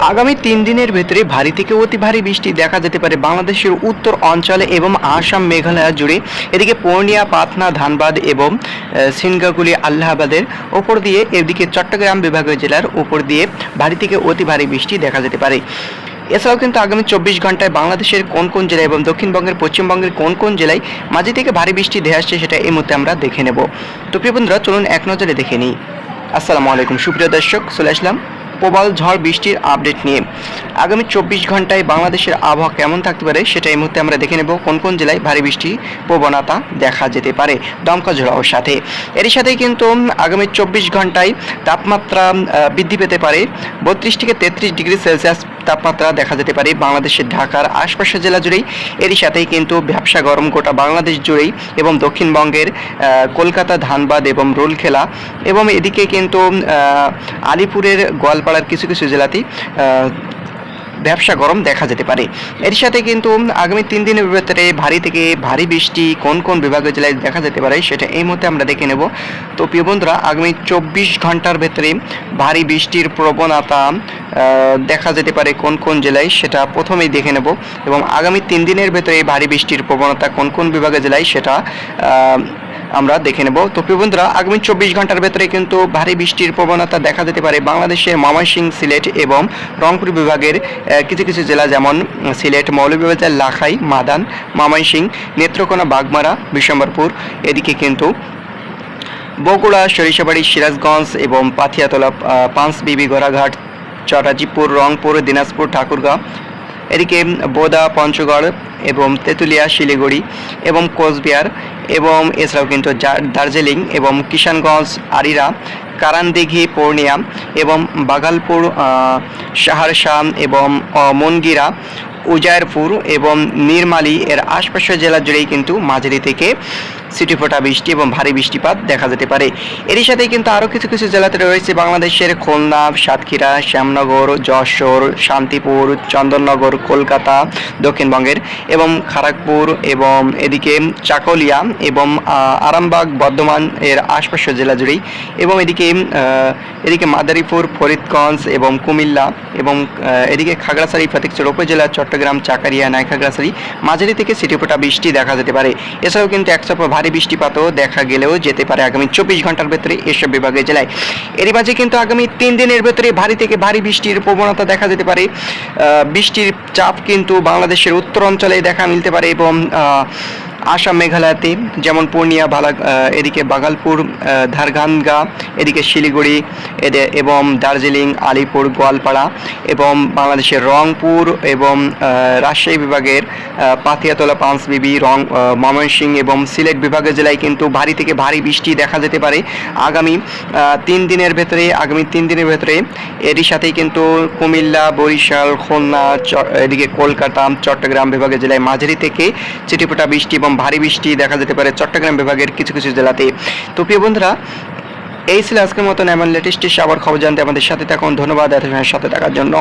আগামী তিন দিনের ভেতরে ভারী থেকে অতি ভারী বৃষ্টি দেখা যেতে পারে বাংলাদেশের উত্তর অঞ্চলে এবং আসাম, মেঘালয় জুড়ে। এদিকে পূর্ণিয়া পাতনা ধানবাদ এবং সিনগাগুলি আল্লাহাবাদের ওপর দিয়ে এদিকে চট্টগ্রাম বিভাগীয় জেলার উপর দিয়ে ভারী থেকে অতি ভারী বৃষ্টি দেখা যেতে পারে। এছাড়াও কিন্তু আগামী চব্বিশ ঘন্টায় বাংলাদেশের কোন কোন জেলায় এবং দক্ষিণবঙ্গের পশ্চিমবঙ্গের কোন কোন জেলায় মাঝে থেকে ভারী বৃষ্টি ধেয়ে আসছে সেটা এই মুহূর্তে আমরা দেখে নেব। তো প্রিয় বন্ধুরা, চলুন এক নজরে দেখে নিই। আসসালামু আলাইকুম। সুপ্রিয় দর্শক, চলে আসলাম প্রবল ঝড় বৃষ্টির আপডেট নিয়ে। আগামী চব্বিশ ঘন্টায় বাংলাদেশের আবহাওয়া কেমন থাকতে পারে সেটা এই মুহূর্তে আমরা দেখে নেব কোন কোন জেলায় ভারী বৃষ্টি প্রবণতা দেখা যেতে পারে দমকা ঝড়ের সাথে। এর সাথেই কিন্তু আগামী চব্বিশ ঘন্টায় তাপমাত্রা বৃদ্ধি পেতে পারে। বত্রিশ থেকে তেত্রিশ ডিগ্রি সেলসিয়াস তাপমাত্রা দেখা যেতে পারে বাংলাদেশের ঢাকার আশপাশের জেলা জুড়েই। এরই সাথেই কিন্তু ব্যবসা গরম গোটা বাংলাদেশ জুড়েই এবং দক্ষিণবঙ্গের কলকাতা, ধানবাদ এবং রোলখেলা এবং এদিকে কিন্তু আলিপুরের গোয়ালপাড়ার কিছু কিছু জেলাতেই ব্যবসা গরম দেখা যেতে পারে। এর সাথে কিন্তু আগামী তিন দিনের ভেতরে ভারী থেকে ভারী বৃষ্টি কোন কোন বিভাগীয় জেলায় দেখা যেতে পারে সেটা এই মুহূর্তে আমরা দেখে নেব। তো প্রিয় বন্ধুরা, আগামী চব্বিশ ঘণ্টার ভেতরে ভারী বৃষ্টির প্রবণতা দেখা যেতে পারে কোন কোন জেলায় সেটা প্রথমেই দেখে নেব এবং আগামী তিন দিনের ভেতরে ভারী বৃষ্টির প্রবণতা কোন কোন বিভাগের জেলায় সেটা আমরা দেখে নেব। তো প্রিয় বন্ধুরা, আগামী চব্বিশ ঘণ্টার ভেতরে কিন্তু ভারী বৃষ্টির প্রবণতা দেখা যেতে পারে বাংলাদেশের ময়মনসিংহ সিলেট এবং রংপুর বিভাগের কিছু কিছু জেলা যেমন সিলেট, মৌলভীবাজার, লাখাই, মাদান ময়মনসিংহ নেত্রকোনা, বাগমারা, বিশম্বরপুর, এদিকে কিন্তু বগুড়া, সরিষাবাড়ি, সিরাজগঞ্জ এবং পাথিয়াতলা পাঁচবিবি গোড়াঘাট, চটাজিপুর, রংপুর, দিনাজপুর, ঠাকুরগাঁও এদিকে বোদা, পঞ্চগড় এবং তেঁতুলিয়া, শিলিগুড়ি এবং কোচবিহার এবং এছাড়াও কিন্তু দার্জিলিং এবং কিষানগঞ্জ, আরিরা, কারানদিঘি, পূর্ণিয়া এবং বাগালপুর সাহারশাম এবং মনগিরা উজায়রপুর এবং নির্মালি এর আশপাশের জেলা জুড়েই কিন্তু মাঝারি থেকে সিটি ফোটা বৃষ্টি এবং ভারী বৃষ্টিপাত দেখা যেতে পারে। এরই সাথে কিন্তু আরও কিছু কিছু জেলাতে রয়েছে বাংলাদেশের খুলনা, সাতক্ষীরা, শ্যামনগর, যশোর, শান্তিপুর, চন্দননগর, কলকাতা, দক্ষিণবঙ্গের এবং খড়গপুর এবং এদিকে চাকলিয়া এবং আরামবাগ, বর্ধমান এর আশপাশের জেলা জুড়েই এবং এদিকে এদিকে মাদারীপুর, ফরিদগঞ্জ এবং কুমিল্লা এবং এদিকে খাগড়াছড়ি ফতিকচর উপজেলা, চট্টগ্রাম চাকারিয়া নাইখাগড়াছড়ি মাঝারি থেকে সিটিপোটা বৃষ্টি দেখা যেতে পারে। এছাড়াও কিন্তু একচাপা ভারী বৃষ্টিপাতও দেখা গেলেও যেতে পারে আগামী চব্বিশ ঘণ্টার ভেতরে এসব বিভাগের জেলায়। এরই মাঝে কিন্তু আগামী তিন দিনের ভেতরে ভারী থেকে ভারী বৃষ্টির প্রবণতা দেখা যেতে পারে। বৃষ্টির চাপ কিন্তু বাংলাদেশের উত্তর অঞ্চলে দেখা মিলতে পারে এবং আসাম মেঘালয়তে যেমন পূর্ণিয়া ভালা এদিকে বাগালপুর ধারগানগা এদিকে শিলিগুড়ি এদের এবং দার্জিলিং আলিপুর গোয়ালপাড়া এবং বাংলাদেশের রংপুর এবং রাজশাহী বিভাগের আহ, পাতিয়াতলা পাঁচবিবি রং আহ, ময়মনসিংহ এবং সিলেট বিভাগের জেলায় কিন্তু ভারী থেকে ভারী বৃষ্টি দেখা যেতে পারে। আগামী তিন দিনের ভেতরে আগামী তিন দিনের ভেতরে এরই সাথেই কিন্তু কুমিল্লা বরিশাল খুলনা এদিকে কলকাতা চট্টগ্রাম বিভাগের জেলায় মাঝারি থেকে চিটিপোটা বৃষ্টি এবং ভারী বৃষ্টি দেখা যেতে পারে চট্টগ্রাম বিভাগের কিছু কিছু জেলাতে। তো প্রিয় বন্ধুরা, এই ছিল আজকের মতন এমন লেটেস্ট আবার খবর জানতে আমাদের সাথে থাকুন। ধন্যবাদ এত সাথে থাকার জন্য।